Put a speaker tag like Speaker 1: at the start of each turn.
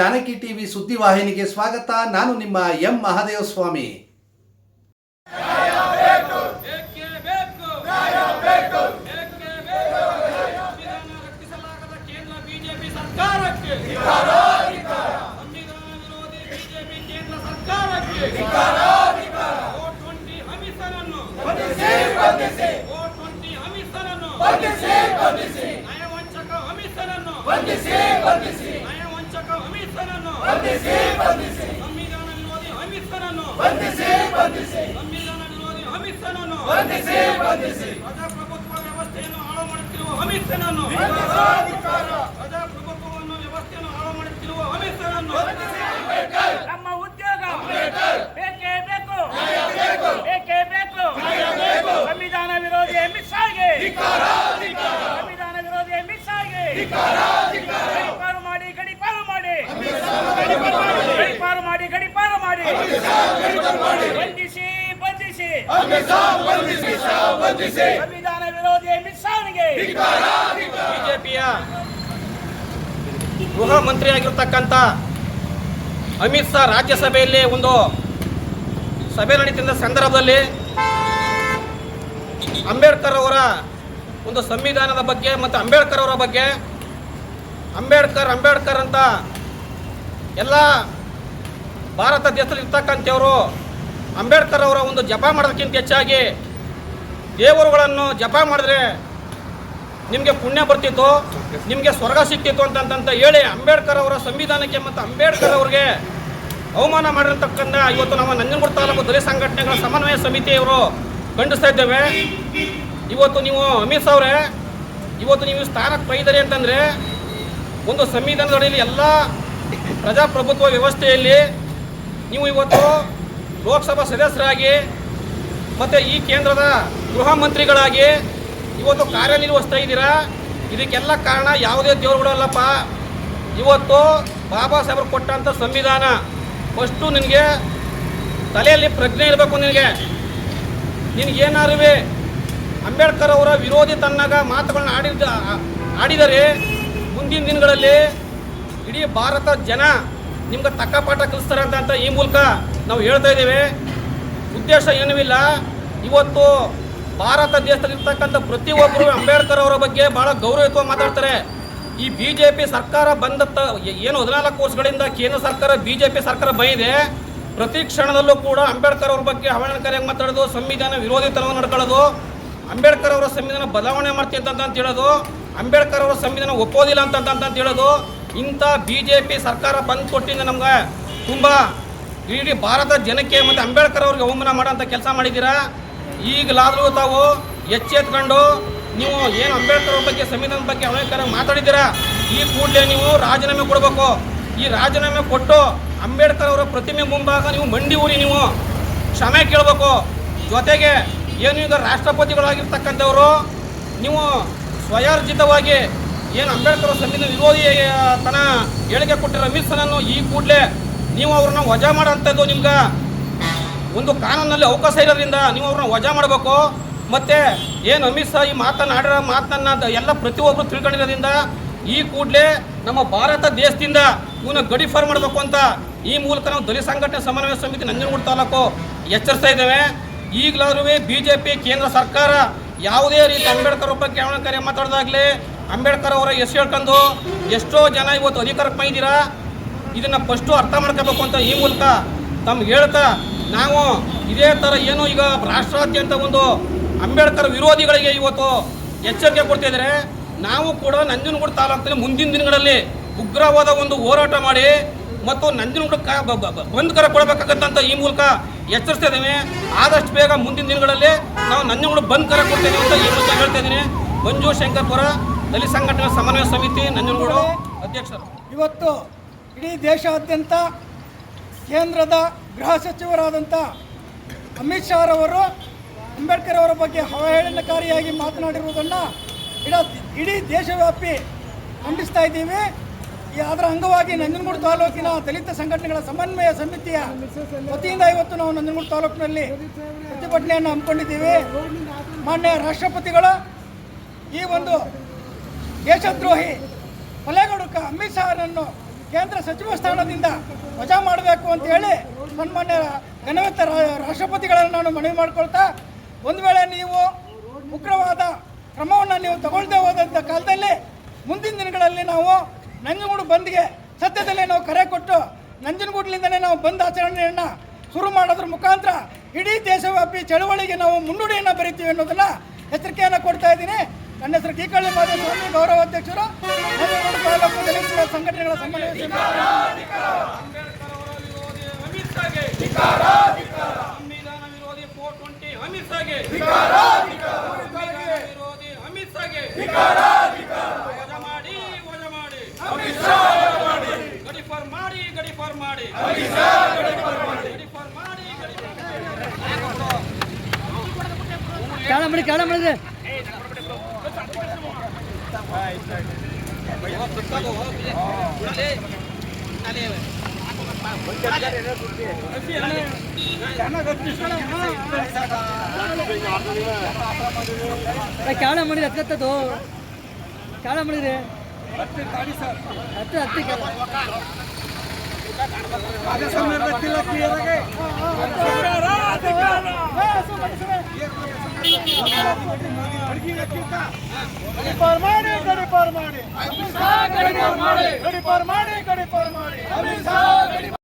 Speaker 1: Janaki TV ಸುದ್ದಿವಾಹಿನಿಗೆ ಸ್ವಾಗತ ನಾನು ನಿಮ್ಮ ಎಂ ಮಹಾದೇವ ಸ್ವಾಮಿ
Speaker 2: ಏಕೆ ಬೇಕು ಬೇಕು ಏಕೆ ಬೇಕು ಸಂವಿಧಾನ ಬಂಧಿಸಿ ಸರ್ಕಾರಕ್ಕೆ ಸಂವಿಧಾನ ವಿರೋಧಿ ಬಿಜೆಪಿ ಬಂಧಿಸಿ ಬಂಧಿಸಿ. ಸಂವಿಧಾನ ವಿರೋಧಿ ಸಂವಿಧಾನ ವಿರೋಧಿ ಅಮಿತನನ್ನು ಪ್ರಜಾಪ್ರಭುತ್ವ ವ್ಯವಸ್ಥೆಯನ್ನು ಹಾಳು ಮಾಡುತ್ತಿರುವ ಅಮಿತನನ್ನು ಪ್ರಜಾಪ್ರಭುತ್ವವನ್ನು ವ್ಯವಸ್ಥೆಯನ್ನು ಹಾಳು ಮಾಡುತ್ತಿರುವ ಅಮಿತನನ್ನು
Speaker 3: ನಮ್ಮ ಉದ್ಯೋಗ. ಬೇಕೇ ಬೇಕು. ಬೇಕೇ. ಬೇಕು ಸಂವಿಧಾನ ವಿರೋಧಿ ಅಮಿತ್ ಶಾಗೆ ಸಂವಿಧಾನ ವಿರೋಧಿ ಅಮಿತ್ ಶಾಗೆ ಗಡಿಪಾರು ಮಾಡಿ ಗಡಿಪಾರು ಮಾಡಿ ಗಡಿಪಾರು ಮಾಡಿ ಗಡಿಪಾರು ಮಾಡಿ ಬಂಧಿಸಿ ಬಂಧಿಸಿ ಸಂವಿಧಾನ ವಿರೋಧಿ
Speaker 2: ಬಿಜೆಪಿಯ ಗೃಹ ಮಂತ್ರಿಯಾಗಿರ್ತಕ್ಕಂಥ ಅಮಿತ್ ಶಾ ರಾಜ್ಯಸಭೆಯಲ್ಲಿ ಒಂದು ಸಭೆ ನಡೀತಿದ್ದ ಸಂದರ್ಭದಲ್ಲಿ ಅಂಬೇಡ್ಕರ್ ಅವರ ಒಂದು ಸಂವಿಧಾನದ ಬಗ್ಗೆ ಮತ್ತು ಅಂಬೇಡ್ಕರ್ ಅವರ ಬಗ್ಗೆ ಅಂಬೇಡ್ಕರ್ ಅಂಬೇಡ್ಕರ್ ಅಂತ ಎಲ್ಲ ಭಾರತ ದೇಶದಲ್ಲಿ ಇರ್ತಕ್ಕಂಥವರು ಅಂಬೇಡ್ಕರ್ ಅವರ ಒಂದು ಜಪ ಮಾಡೋದಕ್ಕಿಂತ ಹೆಚ್ಚಾಗಿ ದೇವರುಗಳನ್ನು ಜಪ ಮಾಡಿದ್ರೆ ನಿಮಗೆ ಪುಣ್ಯ ಬರ್ತಿತ್ತು, ನಿಮಗೆ ಸ್ವರ್ಗ ಸಿಕ್ತಿತ್ತು ಅಂತಂತ ಹೇಳಿ ಅಂಬೇಡ್ಕರ್ ಅವರ ಸಂವಿಧಾನಕ್ಕೆ ಮತ್ತು ಅಂಬೇಡ್ಕರ್ ಅವರಿಗೆ ಅವಮಾನ ಮಾಡಿರ್ತಕ್ಕಂಥ ಇವತ್ತು ನಮ್ಮ ನಂಜನಗೂಡು ತಾಲೂಕು ದಲಿತ ಸಂಘಟನೆಗಳ ಸಮನ್ವಯ ಸಮಿತಿಯವರು ಖಂಡಿಸ್ತಾ ಇದ್ದೇವೆ. ಇವತ್ತು ನೀವು ಅಮಿತ್ ಅವರೇ, ಇವತ್ತು ನೀವು ಸ್ಥಾನಕ್ಕೆ ಬೈದರಿ ಅಂತಂದರೆ ಒಂದು ಸಂವಿಧಾನದ ಅಡಿಯಲ್ಲಿ ಎಲ್ಲ ಪ್ರಜಾಪ್ರಭುತ್ವ ವ್ಯವಸ್ಥೆಯಲ್ಲಿ ನೀವು ಇವತ್ತು ಲೋಕಸಭಾ ಸದಸ್ಯರಾಗಿ ಮತ್ತು ಈ ಕೇಂದ್ರದ ಗೃಹ ಮಂತ್ರಿಗಳಾಗಿ ಇವತ್ತು ಕಾರ್ಯನಿರ್ವಹಿಸ್ತಾ ಇದ್ದೀರಾ? ಇದಕ್ಕೆಲ್ಲ ಕಾರಣ ಯಾವುದೇ ದೇವರುಗಳು ಅಲ್ಲಪ್ಪ. ಇವತ್ತು ಬಾಬಾ ಸಾಹೇಬರು ಕೊಟ್ಟಂಥ ಸಂವಿಧಾನ ಫಸ್ಟು ನಿನಗೆ ತಲೆಯಲ್ಲಿ ಪ್ರಜ್ಞೆ ಇರಬೇಕು ನಿನಗೆ. ನಿನಗೇನಾರುವೆ ಅಂಬೇಡ್ಕರ್ ಅವರ ವಿರೋಧಿ ತನ್ನಾಗ ಮಾತುಗಳನ್ನ ಆಡಿದ ಆಡಿದರೆ ಮುಂದಿನ ದಿನಗಳಲ್ಲಿ ಇಡೀ ಭಾರತ ಜನ ನಿಮ್ಗೆ ತಕ್ಕ ಪಾಠ ಕಲಿಸ್ತಾರೆ ಅಂತ ಈ ಮೂಲಕ ನಾವು ಹೇಳ್ತಾ ಇದ್ದೇವೆ, ಉದ್ದೇಶ ಏನೂ ಇಲ್ಲ. ಇವತ್ತು ಭಾರತ ದೇಶದಲ್ಲಿ ಇರ್ತಕ್ಕಂಥ ಪ್ರತಿಯೊಬ್ಬರು ಅಂಬೇಡ್ಕರ್ ಅವರ ಬಗ್ಗೆ ಭಾಳ ಗೌರವಯುತವಾಗಿ ಮಾತಾಡ್ತಾರೆ. ಈ ಬಿ ಜೆ ಪಿ ಸರ್ಕಾರ ಬಂದ ಏನು ಹದಿನಾಲ್ಕು ವರ್ಷಗಳಿಂದ ಕೇಂದ್ರ ಸರ್ಕಾರ ಬಿ ಜೆ ಪಿ ಸರ್ಕಾರ ಬಂದಿದೆ. ಪ್ರತಿ ಕ್ಷಣದಲ್ಲೂ ಕೂಡ ಅಂಬೇಡ್ಕರ್ ಅವ್ರ ಬಗ್ಗೆ ಅವಹೇಳನಕಾರಿಯಾಗಿ ಮಾತಾಡೋದು, ಸಂವಿಧಾನ ವಿರೋಧಿತನವನ್ನು ನಡ್ಕೊಳ್ಳೋದು, ಅಂಬೇಡ್ಕರ್ ಅವರ ಸಂವಿಧಾನ ಬದಲಾವಣೆ ಮಾಡ್ತೀನಿ ಅಂತ ಹೇಳೋದು, ಅಂಬೇಡ್ಕರ್ ಅವರ ಸಂವಿಧಾನ ಒಪ್ಪೋದಿಲ್ಲ ಅಂತ ಹೇಳೋದು, ಇಂಥ ಬಿ ಜೆ ಪಿ ಸರ್ಕಾರ ಬಂದು ಕೊಟ್ಟಿಂದ ನಮ್ಗೆ ತುಂಬ ಇಡೀ ಭಾರತ ಜನಕ್ಕೆ ಮತ್ತು ಅಂಬೇಡ್ಕರ್ ಅವ್ರಿಗೆ ಅವಮಾನ ಮಾಡೋಂಥ ಕೆಲಸ ಮಾಡಿದ್ದೀರಾ? ಈಗಲಾದರೂ ತಾವು ಎಚ್ಚೆತ್ಕೊಂಡು ನೀವು ಏನು ಅಂಬೇಡ್ಕರ್ ಅವ್ರ ಬಗ್ಗೆ, ಸಂವಿಧಾನದ ಬಗ್ಗೆ ಅವಹೇಳನಕಾರಿ ಮಾತಾಡಿದ್ದೀರಾ? ಈ ಕೂಡಲೇ ನೀವು ರಾಜೀನಾಮೆ ಕೊಡಬೇಕು. ಈ ರಾಜೀನಾಮೆ ಕೊಟ್ಟು ಅಂಬೇಡ್ಕರ್ ಅವರ ಪ್ರತಿಮೆ ಮುಂಭಾಗ ನೀವು ಮಂಡಿ ಊರಿ ನೀವು. ಕ್ಷಮೆ ಕೇಳಬೇಕು. ಜೊತೆಗೆ ಏನು ಈಗ ರಾಷ್ಟ್ರಪತಿಗಳಾಗಿರ್ತಕ್ಕಂಥವರು, ನೀವು ಸ್ವಯಾರ್ಜಿತವಾಗಿ ಏನು ಅಂಬೇಡ್ಕರ್ ಸಂವಿಧಾನ ವಿರೋಧಿ ತನ ಹೇಳಿಕೆ ಕೊಟ್ಟಿರೋ ಅಮಿತ್ ಶಾನನ್ನು ಈ ಕೂಡಲೇ ನೀವು ಅವ್ರನ್ನ ವಜಾ ಮಾಡೋಂಥದ್ದು ನಿಮ್ಗೆ ಒಂದು ಕಾನೂನಲ್ಲಿ ಅವಕಾಶ ಇರೋದ್ರಿಂದ ನೀವು ಅವ್ರನ್ನ ವಜಾ ಮಾಡಬೇಕು. ಮತ್ತೆ ಏನು ಅಮಿತ್ ಶಾ ಈ ಮಾತನ್ನ ದ- ಎಲ್ಲ ಪ್ರತಿಯೊಬ್ಬರು ತಿಳ್ಕೊಂಡಿರೋದ್ರಿಂದ ಈ ಕೂಡಲೇ ನಮ್ಮ ಭಾರತ ದೇಶದಿಂದ ಇವನ್ನ ಗಡಿಫಾರ್ ಮಾಡಬೇಕು ಅಂತ ಈ ಮೂಲಕ ನಾವು ದಲಿತ ಸಂಘಟನೆ ಸಮನ್ವಯ ಸಮಿತಿ ನಂಜನಗೂಡು ತಾಲೂಕು ಎಚ್ಚರಿಸ್ತಾ ಇದ್ದೇವೆ. ಈಗಲಾದ್ರೂ ಬಿ ಜೆ ಪಿ ಕೇಂದ್ರ ಸರ್ಕಾರ ಯಾವುದೇ ರೀತಿ ಅಂಬೇಡ್ಕರ್ ಒಬ್ಬ ಕಾರ್ಯ ಮಾತಾಡೋದಾಗಲಿ ಅಂಬೇಡ್ಕರ್ ಅವರ ಹೆಸರು ಹೇಳ್ಕೊಂಡು ಎಷ್ಟೋ ಜನ ಇವತ್ತು ಅಧಿಕಾರಕ್ಕೆ ಬಂದಿದ್ದೀರಾ. ಇದನ್ನ ಫಸ್ಟು ಅರ್ಥ ಮಾಡ್ಕೋಬೇಕು ಅಂತ ಈ ಮೂಲಕ ತಮ್ಗೆ ಹೇಳ್ತಾ ನಾವು ಇದೇ ಥರ ಏನು ಈಗ ರಾಷ್ಟ್ರಾದ್ಯಂತ ಒಂದು ಅಂಬೇಡ್ಕರ್ ವಿರೋಧಿಗಳಿಗೆ ಇವತ್ತು ಎಚ್ಚರಿಕೆ ಕೊಡ್ತಿದ್ದಾರೆ ನಾವು ಕೂಡ ನಂಜನಗೂಡು ತಾಲೂಕಿನಲ್ಲಿ ಮುಂದಿನ ದಿನಗಳಲ್ಲಿ ಉಗ್ರವಾದ ಒಂದು ಹೋರಾಟ ಮಾಡಿ ಮತ್ತು ನಂಜನಗೂಡು ಬಂದ್ ಕರೆ ಕೊಡಬೇಕಾಗತ್ತಂತ ಈ ಮೂಲಕ ಎಚ್ಚರಿಸ್ತಾ ಇದ್ದೇವೆ ಆದಷ್ಟು ಬೇಗ ಮುಂದಿನ ದಿನಗಳಲ್ಲಿ ನಾವು ನಂಜನಗೂಡು ಬಂದ್ ಕರೆ ಕೊಡ್ತೇವೆ ಅಂತ ಈ ಮೂಲಕ ಹೇಳ್ತಾ ಇದ್ದೀನಿ. ಮಂಜು ಶಂಕರ್ಪುರ ದಲಿತ ಸಂಘಟನೆ ಸಮನ್ವಯ ಸಮಿತಿ ನಂಜನಗೂಡು ಅಧ್ಯಕ್ಷರು.
Speaker 4: ಇವತ್ತು ಇಡೀ ದೇಶಾದ್ಯಂತ ಕೇಂದ್ರದ ಗೃಹ ಸಚಿವರಾದಂಥ ಅಮಿತ್ ಶಾ ರವರು ಅಂಬೇಡ್ಕರ್ ಅವರ ಬಗ್ಗೆ ಅವಹೇಳನಕಾರಿಯಾಗಿ ಮಾತನಾಡಿರುವುದನ್ನು ಇಡ ಇಡೀ ದೇಶವ್ಯಾಪಿ ಖಂಡಿಸ್ತಾ ಇದ್ದೀವಿ. ಅದರ ಅಂಗವಾಗಿ ನಂಜನಗೂಡು ತಾಲೂಕಿನ ದಲಿತ ಸಂಘಟನೆಗಳ ಸಮನ್ವಯ ಸಮಿತಿಯ ವತಿಯಿಂದ ಇವತ್ತು ನಾವು ನಂಜನಗೂಡು ತಾಲೂಕಿನಲ್ಲಿ ಪ್ರತಿಭಟನೆಯನ್ನು ಹಮ್ಮಿಕೊಂಡಿದ್ದೀವಿ. ಮಾನ್ಯ ರಾಷ್ಟ್ರಪತಿಗಳು ಈ ಒಂದು ದೇಶದ್ರೋಹಿ ಕೊಲೆಗಡುಕ ಅಮಿತ್ ಶಾರನ್ನು ಕೇಂದ್ರ ಸಚಿವ ಸ್ಥಾನದಿಂದ ವಜಾ ಮಾಡಬೇಕು ಅಂತ ಹೇಳಿ ಸನ್ಮಾನ್ಯ ಘನವಂತ ರಾಷ್ಟ್ರಪತಿಗಳನ್ನು ನಾನು ಮನವಿ ಮಾಡಿಕೊಳ್ತಾ, ಒಂದು ವೇಳೆ ನೀವು ಉಗ್ರವಾದ ಕ್ರಮವನ್ನು ನೀವು ತಗೊಳ್ದೇ ಹೋದಂಥ ಕಾಲದಲ್ಲಿ ಮುಂದಿನ ದಿನಗಳಲ್ಲಿ ನಾವು ನಂಜನಗೂಡು ಬಂದ್ಗೆ ಸದ್ಯದಲ್ಲೇ ನಾವು ಕರೆ ಕೊಟ್ಟು ನಂಜನಗೂಡ್ಲಿಂದನೇ ನಾವು ಬಂದ್ ಆಚರಣೆಯನ್ನು ಶುರು ಮಾಡೋದ್ರ ಮುಖಾಂತರ ಇಡೀ ದೇಶವ್ಯಾಪಿ ಚಳವಳಿಗೆ ನಾವು ಮುನ್ನುಡಿಯನ್ನು ಬರಿತೀವಿ ಅನ್ನೋದನ್ನು ಎಚ್ಚರಿಕೆಯನ್ನು ಕೊಡ್ತಾ ಇದ್ದೀನಿ. ನನ್ನ ಹೆಸರು ಕೀಕಳ್ಳಿ ಮಾದೇಸ್ವಾಮಿ ಗೌರವ ಅಧ್ಯಕ್ಷರು ನಂಜನಗೂಡು ತಾಲೂಕು ದಲಿತ ಸಂಘಟನೆಗಳ ಸಮನ್ವಯ
Speaker 2: ಅಂಬೇಡ್ಕರ್ ಅವರ ವಿರೋಧಿ ಅಮಿತ್ ಶಾಗೆ ಸಂವಿಧಾನ ವಿರೋಧಿ ಫೋರ್ ಟ್ವೆಂಟಿ ಅಮಿತ್ ಶಾಗೆ ಸಂವಿಧಾನ ವಿರೋಧಿ ಅಮಿತ್ ಶಾಗೆ ವಜಾ ಮಾಡಿ ವಜಾ ಮಾಡಿ ಗಡಿಫಾರ್ ಮಾಡಿ ಗಡಿಫಾರ್ ಮಾಡಿ ಗಡಿಫಾರ್ ಮಾಡಿ
Speaker 5: ಕಾಳ ಮಾಡಿ ಕಾಳ ಮಾಡಿದ್ರೆ ಕಾಳ ಮಾಡಿದ್ರೆ ಹತ್ತತ್ತದು ಕೇಳ ಮಾಡಿದ್ರೆ ಹತ್ತು ಹತ್ತಿ ಕಾಳ.
Speaker 4: ಗಡಿಪಾರ್ ಮಾಡಿ ಗಡಿಪಾರ್ ಮಾಡಿ ಗಡಿಪಾರ್ ಮಾಡಿ ಗಡಿಪಾರ್ ಮಾಡಿ ಮಾಡಿ.